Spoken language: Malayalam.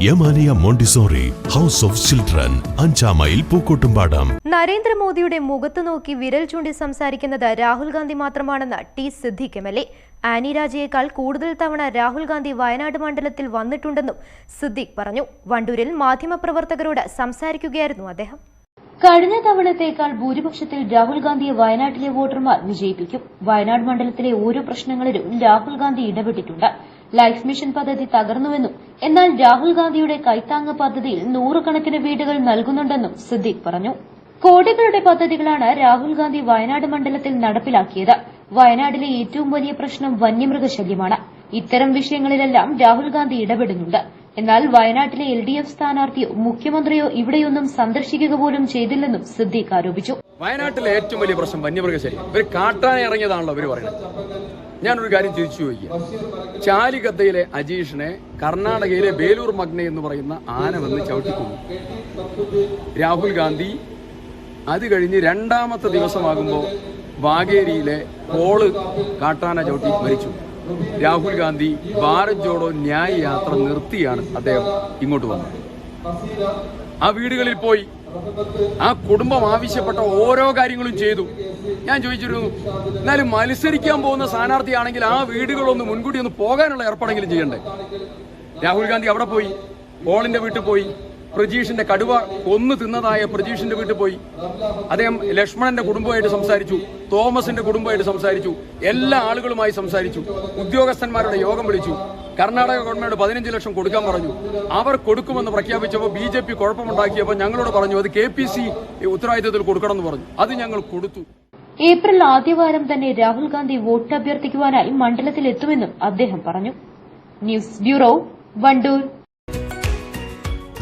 Yamaniya Montessori house of children അഞ്ചാം മൈൽ പൂക്കോട്ടുംപാടം. നരേന്ദ്രമോദിയുടെ മുഖത്ത് നോക്കി വിരൽ ചൂണ്ടി സംസാരിക്കുന്നത് രാഹുൽ ഗാന്ധി മാത്രമാണെന്ന് T Siddique M L A. Annie രാജയേക്കാൾ കൂടുതൽ തവണ രാഹുൽ ഗാന്ധി വയനാട് മണ്ഡലത്തിൽ വന്നിട്ടുണ്ടെന്നും സിദ്ദിഖ് പറഞ്ഞു. വണ്ടൂരിൽ മാധ്യമപ്രവർത്തകരോട് സംസാരിക്കുകയായിരുന്നു അദ്ദേഹം. കഴിഞ്ഞ തവണത്തേക്കാൾ ഭൂരിപക്ഷത്തിൽ രാഹുൽ ഗാന്ധിയെ വയനാട്ടിലെ വോട്ടർമാർ വിജയിപ്പിക്കും. വയനാട് മണ്ഡലത്തിലെ ഓരോ പ്രശ്നങ്ങളിലും രാഹുൽ ഗാന്ധി ഇടപെട്ടിട്ടുണ്ട്. ലൈഫ് മിഷൻ പദ്ധതി തകർന്നുവെന്നും എന്നാൽ രാഹുൽ ഗാന്ധിയുടെ കൈത്താങ്ങ് പദ്ധതിയിൽ നൂറുകണക്കിന് വീടുകൾ നൽകുന്നുണ്ടെന്നും സിദ്ദിഖ് പറഞ്ഞു. കോടികളുടെ പദ്ധതികളാണ് രാഹുൽ ഗാന്ധി വയനാട് മണ്ഡലത്തിൽ നടപ്പിലാക്കിയത്. വയനാട്ടിലെ ഏറ്റവും വലിയ പ്രശ്നം വന്യമൃഗശല്യമാണ്. ഇത്തരം വിഷയങ്ങളിലെല്ലാം രാഹുൽ ഗാന്ധി ഇടപെടുന്നുണ്ട്. എന്നാൽ വയനാട്ടിലെ എൽ ഡി എഫ് സ്ഥാനാർത്ഥി മുഖ്യമന്ത്രിയോ ഇവിടെയൊന്നും സന്ദർശിക്കുക പോലും ചെയ്തില്ലെന്നും സിദ്ദീഖ് ആരോപിച്ചു. വയനാട്ടിലെ ഏറ്റവും വലിയ പ്രശ്നം വന്യമൃഗശല്യം. ഇവർ കാട്ടാന ഇറങ്ങിയതാണല്ലോ ഇവർ പറയുന്നത്. ഞാനൊരു കാര്യം തിരിച്ചു ചോദിക്കുക ചാലിഗദ്ദയിലെ അജീഷിനെ കർണാടകയിലെ ബേലൂർ മഗ്ന എന്ന് പറയുന്ന ആന വന്ന് ചവിട്ടിക്കൊന്നു. രാഹുൽ ഗാന്ധി അത് കഴിഞ്ഞ് രണ്ടാമത്തെ ദിവസമാകുമ്പോൾ വാഗേരിയിലെ പോൾ കാട്ടാന ചവിട്ടി മരിച്ചു. രാഹുൽ ഗാന്ധി ഭാരത് ജോഡോ ന്യായ യാത്ര നിർത്തിയാണ് അദ്ദേഹം ഇങ്ങോട്ട് വന്നത്. ആ വീടുകളിൽ പോയി ആ കുടുംബം ആവശ്യപ്പെട്ട ഓരോ കാര്യങ്ങളും ചെയ്തു. ഞാൻ ചോദിച്ചിരുന്നു എന്നാലും മത്സരിക്കാൻ പോകുന്ന സ്ഥാനാർത്ഥിയാണെങ്കിൽ ആ വീടുകളൊന്ന് മുൻകൂട്ടി ഒന്ന് പോകാനുള്ള ഏർപ്പാടെങ്കിലും ചെയ്യണ്ടേ? രാഹുൽ ഗാന്ധി അവിടെ പോയി ഓളിന്റെ വീട്ടിൽ പോയി. പ്രജീഷിന്റെ കടുവ കൊന്നു തിന്നതായ പ്രജീഷിന്റെ വീട്ടിൽ പോയി. അദ്ദേഹം ലക്ഷ്മണന്റെ കുടുംബമായിട്ട് സംസാരിച്ചു തോമസിന്റെ കുടുംബമായിട്ട് സംസാരിച്ചു എല്ലാ ആളുകളുമായി സംസാരിച്ചു ഉദ്യോഗസ്ഥന്മാരുടെ യോഗം വിളിച്ചു. കർണാടക ഗവൺമെന്റ് പതിനഞ്ച് ലക്ഷം കൊടുക്കാൻ പറഞ്ഞു. അവർ കൊടുക്കുമെന്ന് പ്രഖ്യാപിച്ചപ്പോൾ ബി ജെ പി കുഴപ്പമുണ്ടാക്കിയപ്പോൾ ഞങ്ങളോട് പറഞ്ഞു അത് കെ പി സി ഉത്തരവാദിത്തത്തിൽ കൊടുക്കണം എന്ന് പറഞ്ഞു. അത് ഞങ്ങൾ കൊടുത്തു. ഏപ്രിൽ ആദ്യവാരം തന്നെ രാഹുൽ ഗാന്ധി വോട്ട് അഭ്യർത്ഥിക്കുവാനായി മണ്ഡലത്തിലെത്തുമെന്നും അദ്ദേഹം പറഞ്ഞു. News bureau Wandoor.